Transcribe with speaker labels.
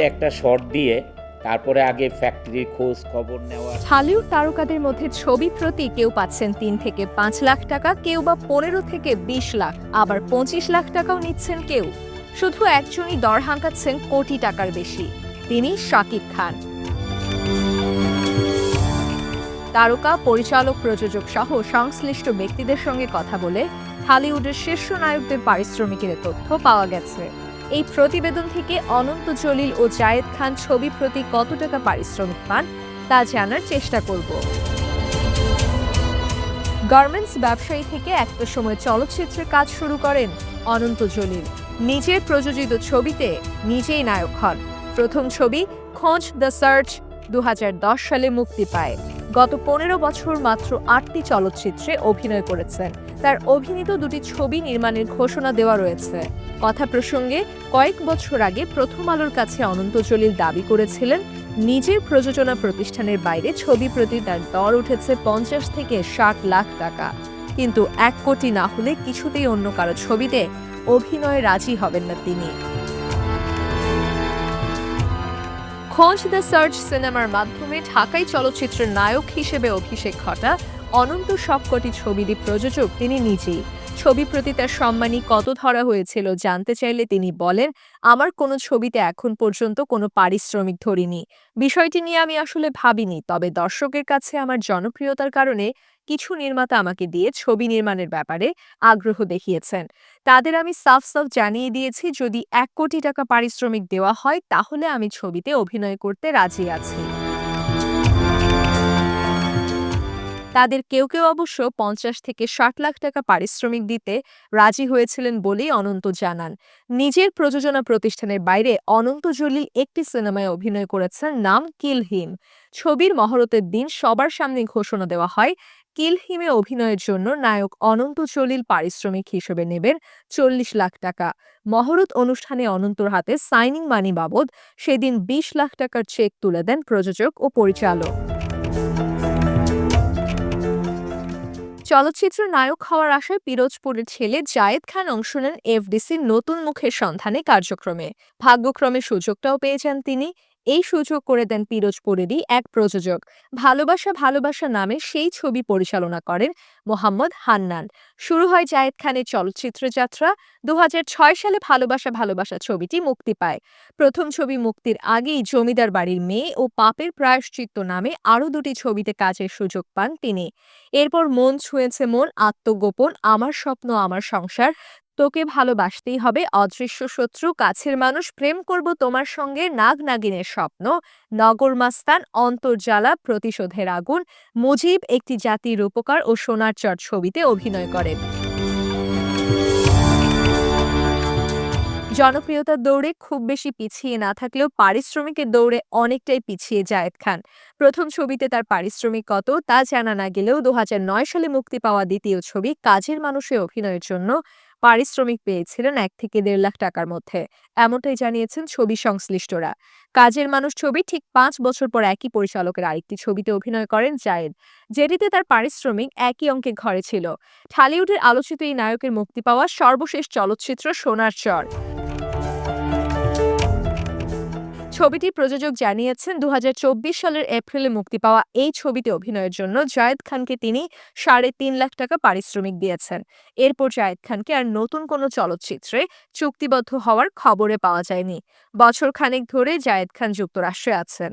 Speaker 1: ছবিতে একটা শর্ট দিয়ে তারপরে আগে ফ্যাক্টরির খোঁজ খবর নেওয়া।
Speaker 2: ঢালিউড তারকাদের মধ্যে ছবি প্রতি কেউ পাচ্ছেন তিন থেকে পাঁচ লাখ টাকা, কেউ বা পনেরো থেকে বিশ লাখ, আবার পঁচিশ লাখ টাকাও নিচ্ছেন কেউ। শুধু একজনই দর হাঁকাচ্ছেন কোটি টাকার বেশি, তিনি শাকিব খান। তারকা, পরিচালক, প্রযোজক সহ সংশ্লিষ্ট ব্যক্তিদের সঙ্গে কথা বলে হলিউডের শীর্ষ নায়কদের পারিশ্রমিকের তথ্য পাওয়া গেছে। এই প্রতিবেদন থেকে অনন্ত জলিল ও জায়েদ খান ছবি প্রতি কত টাকা পারিশ্রমিক পান, তা জানার চেষ্টা করব। গার্মেন্টস ব্যবসায়ী থেকে একটা সময় চলচ্চিত্রের কাজ শুরু করেন অনন্ত জলিল। নিজের প্রযোজিত ছবিতে নিজেই নায়ক হন। প্রথম ছবি খোঁজ দ্য সার্চ দু হাজার দশ সালে মুক্তি পায়। গত পনেরো বছর মাত্র আটটি চলচ্চিত্রে অভিনয় করেছেন। তার অভিনীত দুটি ছবি নির্মাণের ঘোষণা দেওয়া রয়েছে। কথা প্রসঙ্গে, কয়েক বছর আগে প্রথম আলোর কাছে অনন্ত জলিল দাবি করেছিলেন, নিজের প্রযোজনা প্রতিষ্ঠানের বাইরে ছবি প্রতি তার দর উঠেছে পঞ্চাশ থেকে ষাট লাখ টাকা। কিন্তু এক কোটি না হলে কিছুতেই অন্য কারও ছবিতে অভিনয়ে রাজি হবেন না তিনি। খোঁজ দ্য সার্চ সিনেমার মাধ্যমে ঢাকাই চলচ্চিত্রের নায়ক হিসেবে অভিষেক ঘটা অনন্ত সবকটি ছবিরই প্রযোজক তিনি নিজেই। ছবি প্রতি তার সম্মানী কত ধরা হয়েছিল জানতে চাইলে তিনি বলেন, আমার কোনো ছবিতে এখন পর্যন্ত কোনো পারিশ্রমিক ধরিনি। বিষয়টি নিয়ে আমি আসলে ভাবিনি, তবে দর্শকের কাছে আমার জনপ্রিয়তার কারণে কিছু নির্মাতা আমাকে দিয়ে ছবি নির্মাণের ব্যাপারে আগ্রহ দেখিয়েছেন। তাদের আমি সাফ সাফ জানিয়ে দিয়েছি, যদি এক কোটি টাকা পারিশ্রমিক দেওয়া হয়, তাহলে আমি ছবিতে অভিনয় করতে রাজি আছি। তাদের কেউ কেউ অবশ্য পঞ্চাশ থেকে ষাট লাখ টাকা পারিশ্রমিক দিতে রাজি হয়েছিলেন বলেই অনন্ত জানান। নিজের প্রযোজনা প্রতিষ্ঠানের বাইরে অনন্ত জলিল একটি সিনেমায় অভিনয় করেছেন নাম কিল হিম। ছবির মহরতের দিন সবার সামনে ঘোষণা দেওয়া হয়, কিল হিমে অভিনয়ের জন্য নায়ক অনন্ত জলিল পারিশ্রমিক হিসেবে নেবেন চল্লিশ লাখ টাকা। মহরত অনুষ্ঠানে অনন্তর হাতে সাইনিং মানি বাবদ সেদিন বিশ লাখ টাকার চেক তুলে দেন প্রযোজক ও পরিচালক। চলচ্চিত্র নায়ক হওয়ার আশায় পিরোজপুরের ছেলে জায়েদ খান অংশ নেন এফডিসির নতুন মুখের সন্ধানে কার্যক্রমে। ভাগ্যক্রমে সুযোগটাও পেয়েছেন তিনি। এই সুযোগ করে দেন পিরোজপুরেরই এক প্রযোজক। ভালোবাসা ভালোবাসা নামে সেই ছবি পরিচালনা করেন মোহাম্মদ হান্নান। শুরু হয় জায়েদ খানের চলচ্চিত্র যাত্রা। দু সালে ভালোবাসা ভালোবাসা ছবিটি মুক্তি পায়। প্রথম ছবি মুক্তির আগেই জমিদার বাড়ির মেয়ে ও পাপের প্রায়শ্চিত্ত নামে আরও দুটি ছবিতে কাজের সুযোগ পান তিনি। এরপর মন ছুঁয়েছে মন, আত্মগোপন, আমার স্বপ্ন, আমার সংসার তোকে ভালোবাসতেই হবে, অদৃশ্য শত্রু, কাছের মানুষ, প্রেম করব তোমার সঙ্গে নাগ নাগিনের স্বপ্ন নগর মাস্তান অন্তর্জালা প্রতিশোধের আগুন, মুজিব একটি জাতির উপকার ও সোনার চর ছবিতে অভিনয় করেন। জনপ্রিয়তার দৌড়ে খুব বেশি পিছিয়ে না থাকলেও পারিশ্রমিকের দৌড়ে অনেকটাই পিছিয়ে জায়েদ খান। প্রথম ছবিতে তার পারিশ্রমিক কত তা জানা না গেলেও দু সালে মুক্তি পাওয়া দ্বিতীয় ছবি কাজের মানুষে অভিনয়ের জন্য পারিশ্রমিক পেয়েছিলেন এক থেকে দেড় লাখ টাকার মধ্যে। এমনটাই জানিয়েছেন ছবি সংশ্লিষ্টরা। কাজের মানুষ ছবি ঠিক পাঁচ বছর পর একই পরিচালকের আরেকটি ছবিতে অভিনয় করেন জায়েদ, যেটিতে তার পারিশ্রমিক একই অঙ্কে ঘরে ছিল। ঠালিউডের আলোচিত এই নায়কের মুক্তি পাওয়া সর্বশেষ চলচ্চিত্র সোনার চর। ছবিটির প্রযোজক জানিয়েছেন দু হাজার চব্বিশ সালের এপ্রিলে মুক্তি পাওয়া এই ছবিতে অভিনয়ের জন্য জায়েদ খানকে তিনি সাড়ে তিন লাখ টাকা পারিশ্রমিক দিয়েছেন। এরপর জায়েদ খানকে আর নতুন কোনো চলচ্চিত্রে চুক্তিবদ্ধ হওয়ার খবরে পাওয়া যায়নি। বছর খানেক ধরে জায়েদ খান যুক্তরাষ্ট্রে আছেন।